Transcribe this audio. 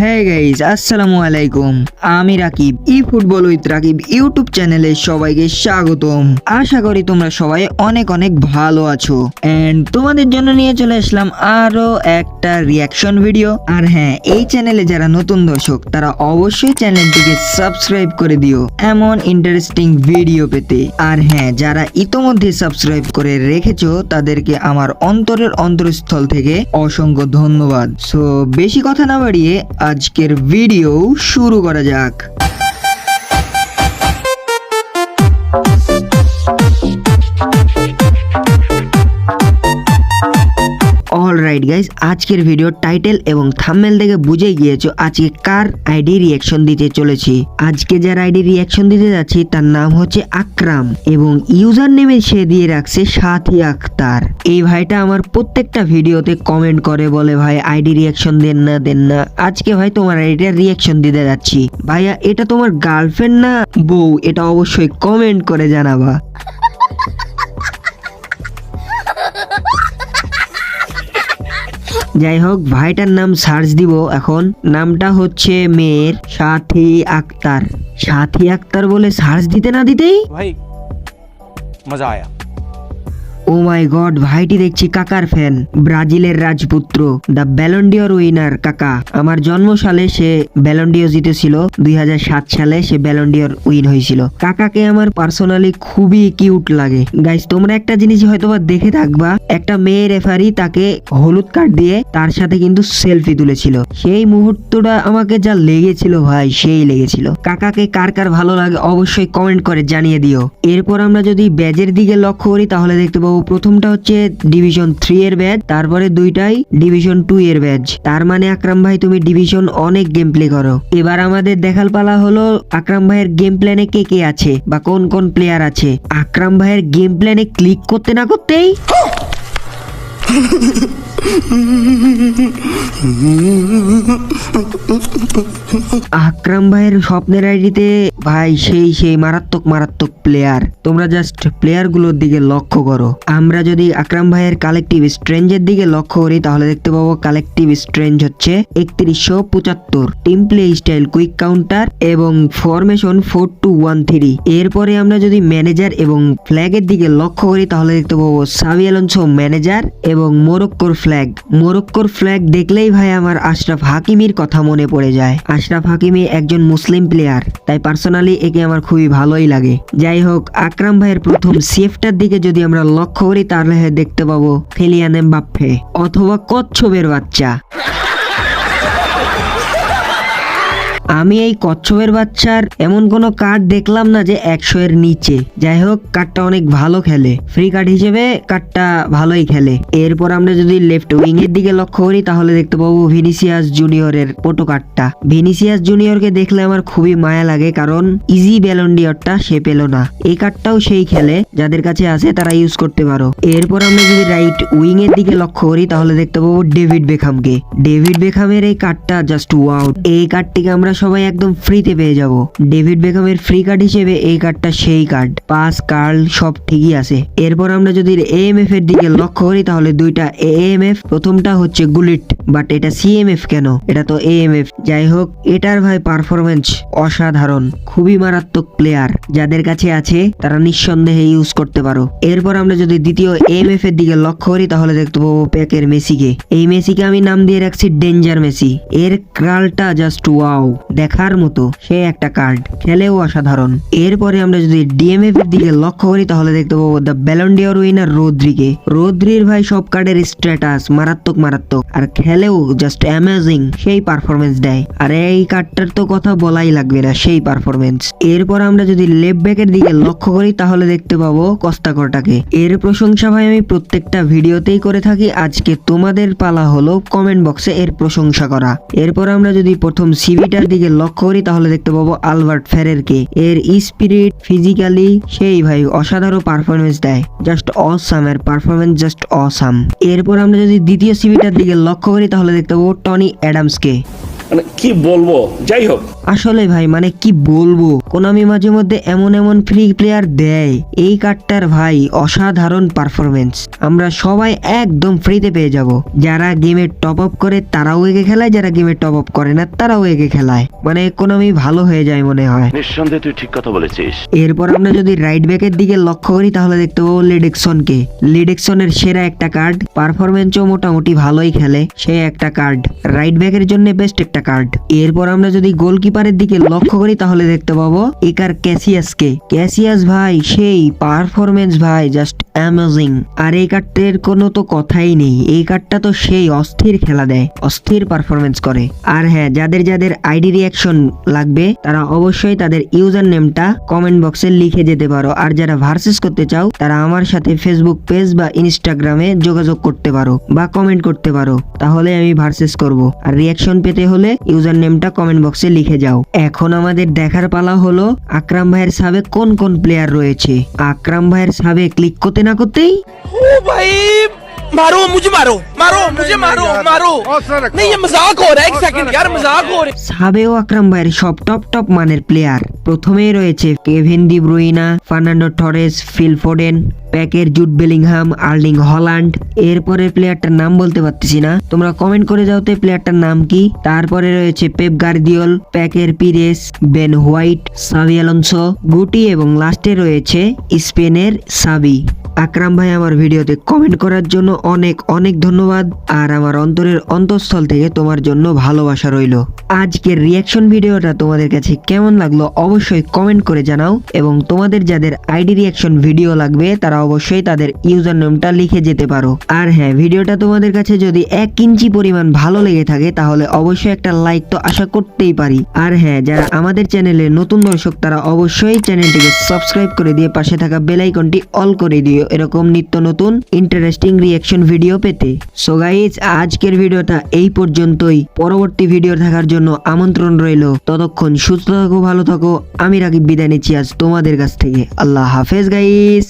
হ্যাঁ গাইজ আসসালামু আলাইকুম আমি রাকিব ই ফুটবল ইউটিউব সবাইকে স্বাগতম। আশা করি ভালো আছো। নিয়ে চলে আসলাম আরও হ্যাঁ যারা নতুন দর্শক, তারা অবশ্যই চ্যানেলটিকে সাবস্ক্রাইব করে দিও এমন ইন্টারেস্টিং ভিডিও পেতে। আর হ্যাঁ যারা ইতোমধ্যে সাবস্ক্রাইব করে রেখেছো, তাদেরকে আমার অন্তরের অন্তরস্থল থেকে অসংখ্য ধন্যবাদ। সো বেশি কথা না বাড়িয়ে আজকের ভিডিও শুরু করা যাক। অল রাইট গাইজ আজকের ভিডিও টাইটেল এবং থাম্বনেল দেখে বুঝে গিয়েছো আজকে কার আইডি রিয়াকশন দিতে চলেছি। আজকে যার আইডি রিয়াকশন দিতে যাচ্ছি, তার নাম হচ্ছে আকরাম এবং ইউজার নেমে সে দিয়ে রাখছে সাথী আক্তার। এই ভাইটা আমার প্রত্যেকটা ভিডিওতে কমেন্ট করে, বলে, ভাই আইডি রিয়াকশন দেন না দেন না। আজকে, ভাই, তোমার আইডির রিয়াকশন দিতে যাচ্ছি। ভাইয়া, এটা তোমার গার্লফ্রেন্ড না বউ? এটা অবশ্যই কমেন্ট করে জানাবা। যাই হোক ভাইটার নাম সার্চ দিব এখন নামটা হচ্ছে মেয়ের সাথী আক্তার সাথী আক্তার বলে সার্চ দিতে না দিতেই ভাই মজা আয়া ও মাই গড, ভাইটি দেখছি কাকার ফ্যান। ব্রাজিলের রাজপুত্র, দ্য ব্যালন্ডিওর উইনার, কাকা। আমার জন্মসালে সে ব্যালন্ডিও জিতেছিল, দুই হাজার সাত সালে সে ব্যালন্ডিওর উইন হয়েছিল। কাকাকে আমার পার্সোনালি খুবই কিউট লাগে। গাইস, তোমরা একটা জিনিস হয়তোবা দেখে থাকবা, একটা মেয়ে রেফারি তাকে হলুদ কার্ড দিয়ে তার সাথে কিন্তু সেলফি তুলেছিল। সেই মুহূর্তটা আমাকে যা লেগেছিল ভাই, সেই লেগেছিল। কাকাকে কার কার ভালো লাগে অবশ্যই কমেন্ট করে জানিয়ে দিও। এরপর আমরা যদি ব্যাজের দিকে লক্ষ্য করি, তাহলে দেখতে পাবো প্রথমটা হচ্ছে ডিভিশন থ্রি এর ব্যাচ তারপরে দুইটাই ডিভিশন টু এর ব্যাচ তার মানে আকরাম ভাই, তুমি ডিভিশন অনেক গেম প্লে করো। এবার আমাদের দেখাল পালা হলো আকরাম ভাইয়ের গেম প্ল্যানে কে কে আছে বা কোন কোন প্লেয়ার আছে। আকরাম ভাইয়ের গেম প্ল্যানে ক্লিক করতে না করতেই আকরাম ভাইয়ের স্বপ্নের আইডিতে ভাই সেই সেই মারাত্মক মারাত্মক প্লেয়ার তোমরা জাস্ট প্লেয়ারগুলোর দিকে লক্ষ্য করো। আমরা যদি আকরাম ভাইয়ের কালেকটিভ স্ট্রেঞ্জের দিকে লক্ষ্য করি, তাহলে দেখতে পাবো কালেকটিভ স্ট্রেঞ্জ হচ্ছে একত্রিশশো পঁচাত্তর। Team play style quick counter এবং formation four two one three এরপরে আমরা যদি ম্যানেজার এবং ফ্ল্যাগের দিকে লক্ষ্য করি, তাহলে দেখতে পাবো সাবি আলোনসো ম্যানেজার এবং মোরক্কোর ফ্ল্যাগ মোরক্কোর ফ্ল্যাগ দেখলেই ভাই আমার আশরাফ হাকিমির কথা মনে পড়ে যায়। আশরাফ হাকিমি একজন মুসলিম প্লেয়ার তাই পার্সোনালি একে আমার খুবই ভালোই লাগে। যাই হোক, আকরাম ভাইয়ের প্রথম সেফটার দিকে যদি আমরা লক্ষ্য করি, তাহলে দেখতে পাবো ফেলিয়ান এমবাপ্পে, অথবা কচ্ছপের বাচ্চা। আমি এই কচ্ছপের বাচ্চার এমন কোনো কার্ড দেখলাম না যে একশো এর নিচে। যাই হোক, কার্ডটা অনেক ভালো খেলে। ফ্রি কার্ড হিসেবে কার্ডটা ভালোই খেলে। এরপর আমরা যদি লেফট উইং এর দিকে লক্ষ্য করি, তাহলে দেখতে পাবো ভিনিসিয়াস জুনিয়রের পোটো কার্ডটা ভিনিসিয়াস জুনিয়রকে দেখলে আমার খুবই মায়া লাগে, কারণ ইজি ব্যালন্ডিয়রটা সে পেল না। এই কার্ডটাও সেই খেলে, যাদের কাছে আছে তারা ইউজ করতে পারো। এরপর আমরা যদি রাইট উইং এর দিকে লক্ষ্য করি, তাহলে দেখতে পাবো ডেভিড বেখামকে ডেভিড বেখামের এই কার্ডটা জাস্ট ওয়াও এই কার্ডটিকে আমরা সবাই একদম ফ্রিতে পেয়ে যাব। ডেভিড বেকামের ফ্রি কার্ড হিসেবে এই কার্ডটা সেই কার্ড পাস কার্ল সব ঠিকই আছে। এরপর আমরা যদি এএমএফ এর দিকে লক্ষ্য করি, তাহলে দুইটা এএমএফ প্রথমটা হচ্ছে গুলিট বাট এটা সিএমএফ কেন? এটা তো এএমএফ যাই হোক, এটার ভাই পারফরমেন্স অসাধারণ, খুবই মারাত্মক প্লেয়ার যাদের কাছে আছে, তারা নিঃসন্দেহে ইউজ করতে পারো। এরপর আমরা যদি দ্বিতীয় এমএফ এর দিকে লক্ষ্য করি, তাহলে দেখতে পাবো প্যাকের মেসিকে এই মেসিকে আমি নাম দিয়ে রাখছি ডেঞ্জার মেসি এর ক্রালটা জাস্ট ওয়াও দেখার মতো, সে একটা কার্ড খেলেও অসাধারণ। এরপরে আমরা যদি ডিএমএফ এর দিকে লক্ষ্য করি, তাহলে দেখতে পাবো দ্য ব্যালন্ডিয়র উইনার রোদ্রিকে। রোদ্রির ভাই সব কার্ডের স্ট্যাটাস মারাত্মক মারাত্মক, আর খেলেও জাস্ট অ্যামেজিং সেই পারফরমেন্স দেয়। আর এই কার্ডটার তো কথা বলাই লাগবে না, সেই পারফরমেন্স এরপর আমরা যদি লেফট ব্যাকের দিকে লক্ষ্য করি, তাহলে দেখতে পাবো কস্তাকরটাকে। এর প্রশংসা ভাই, আমি প্রত্যেকটা ভিডিওতেই করে থাকি। আজকে তোমাদের পালা হলো কমেন্ট বক্সে এর প্রশংসা করা। এরপর আমরা যদি প্রথম সিভিটার দিকে লক্ষ্য করি, তাহলে দেখতে পাবো আলবার্ট ফেরেরকে। এর স্পিরিট ফিজিক্যালি সেই ভাই, অসাধারণ পারফরমেন্স দেয়। জাস্ট অসাম, এর পারফরমেন্স জাস্ট অসাম। এরপর আমরা যদি দ্বিতীয় সিভিটার দিকে লক্ষ্য করি, তাহলে দেখতে পাবো টনি অ্যাডামসকে। মানে কি বলব? যাই হোক। আসলে ভাই মানে কি বলব? কোনামি মাঝে মধ্যে এমন এমন ফ্রি প্লেয়ার দেয়। এই কার্ডটার ভাই অসাধারণ পারফরমেন্স আমরা সবাই একদম ফ্রিতে পেয়ে যাব। যারা গেমে টপ আপ করে তারাও এগে খেলায়। যারা গেমে টপ আপ করে না তারাও এগে খেলায়। মানে কোনামি ভালো হয়ে যায় মনে হয়। নিঃসন্দেহে তুই ঠিক কথা বলেছিস। এরপর আমরা যদি রাইট ব্যাকের দিকে লক্ষ্য করি তাহলে দেখতে পাবো লিডেকসনকে লিডেকসনের সেরা একটা কার্ড পারফরমেন্সও মোটামুটি ভালোই খেলে সে একটা কার্ড রাইট ব্যাকের জন্য বেস্ট একটা কার্ড এরপর আমরা যদি গোলকিপারের দিকে লক্ষ্য করি, তাহলে দেখতে পাবো একার ক্যাসিয়াসকে। ক্যাসিয়াস ভাই, সেই পারফরমেন্স ভাই জাস্ট অ্যামেজিং আর এই কার্ডের কোনো তো কথাই নেই। এই কার্ডটা তো সেই অস্থির খেলা দেয়, অস্থির পারফরমেন্স করে। আর হ্যাঁ যাদের যাদের আইডি রিয়াকশন লাগবে, তারা অবশ্যই তাদের ইউজার নেমটা কমেন্ট বক্সে লিখে যেতে পারো। আর যারা ভার্সেস করতে চাও, তারা আমার সাথে ফেসবুক পেজ বা ইনস্টাগ্রামে যোগাযোগ করতে পারো বা কমেন্ট করতে পারো। তাহলে আমি ভার্সেস করব। আর রিয়াকশন পেতে হলে ইউজার নেমটা কমেন্ট বক্সে লিখে যাও এখন আমাদের দেখার পালা হলো আকরাম ভাইয়ের সাবে কোন কোন প্লেয়ার রয়েছে আকরাম ভাইয়ের সাবে ক্লিক করতে না করতেই ओ भाई मारो मुझे मारो मारो मुझे मारो मारो नहीं ये मजाक हो रहा है एक सेकंड यार मजाक हो रहा है সাবেও আকরাম ভাইয়ের সব টপ টপ মানের প্লেয়ার প্রথমেই রয়েছে Kevin De Bruyne, Fernando Torres, Phil Foden, প্যাকের Jude Bellingham, Erling Haaland. এরপরের প্লেয়ারটার নাম বলতে পারতেছি না। তোমরা কমেন্ট করে যাও তো প্লেয়ারটার নাম কি। তারপরে রয়েছে Pep Guardiola, প্যাকের Pires, Ben White, Xabi Alonso Guti এবং লাস্টে রয়েছে স্পেনের সাবি। আকরাম ভাই, আমার ভিডিওতে কমেন্ট করার জন্য অনেক অনেক ধন্যবাদ। আর আমার অন্তরের অন্তঃস্থল থেকে তোমার জন্য ভালোবাসা রইল। আজকের রিয়াকশন ভিডিওটা তোমাদের কাছে কেমন লাগল? অবশ্যই কমেন্ট করে জানাও এবং তোমাদের যাদের আইডি রিয়াকশন ভিডিও লাগবে, তারা অবশ্যই তাদের ইউজার নেমটা লিখে যেতে পারো। আর হ্যাঁ ভিডিওটা তোমাদের কাছে যদি এক ইঞ্চি পরিমাণ ভালো লেগে থাকে, তাহলে অবশ্যই একটা লাইক তো আশা করতেই পারি। আর হ্যাঁ যারা আমাদের চ্যানেলে নতুন দর্শক, তারা অবশ্যই চ্যানেলটিকে সাবস্ক্রাইব করে দিয়ে পাশে থাকা বেল আইকনটি অল করে দিও, এরকম নিত্য নতুন ইন্টারেস্টিং রিয়াকশন ভিডিও পেতে। সো গাইজ আজকের ভিডিওটা এই পর্যন্তই। পরবর্তী ভিডিও থাকার জন্য আমন্ত্রণ রইল। ততক্ষণ সুস্থ থাকো, ভালো থাকো আমি রাকিব বিদায় নিচ্ছি আজ তোমাদের কাছ থেকে। আল্লাহ হাফেজ গাইস